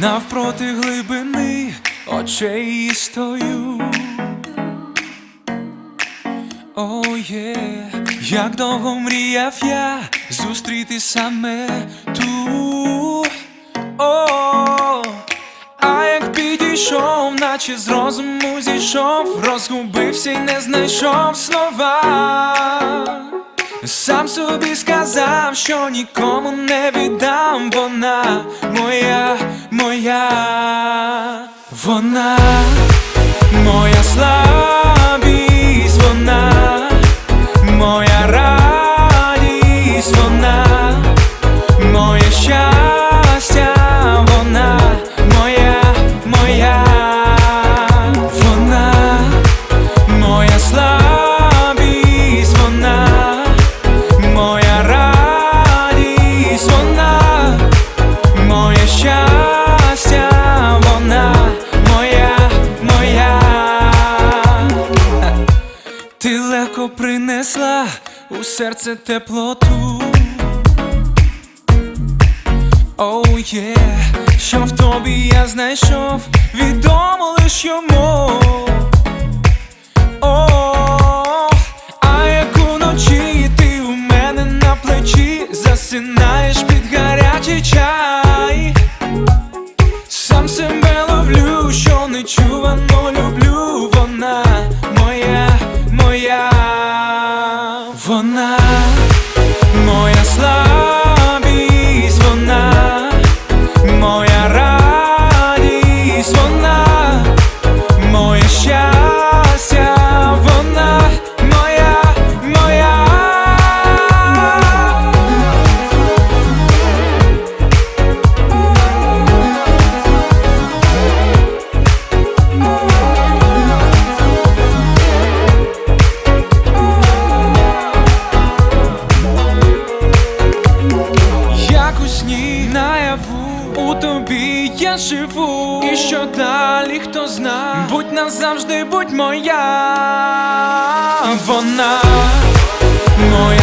навпроти глибини очей стою. О, є, як довго мріяв я зустріти саме ту. О, а як підійшов, наче з розуму зійшов, розгубився й не знайшов слова. Сам собі сказав, що нікому не віддам. Вона моя, моя, вона, моя слабість, легко принесла у серце теплоту. Оу є, що в тобі я знайшов, відомо лиш йому. Вона, моя слабість, у сні наяву у тобі я живу, і що далі хто зна, будь назавжди, будь моя, вона моя.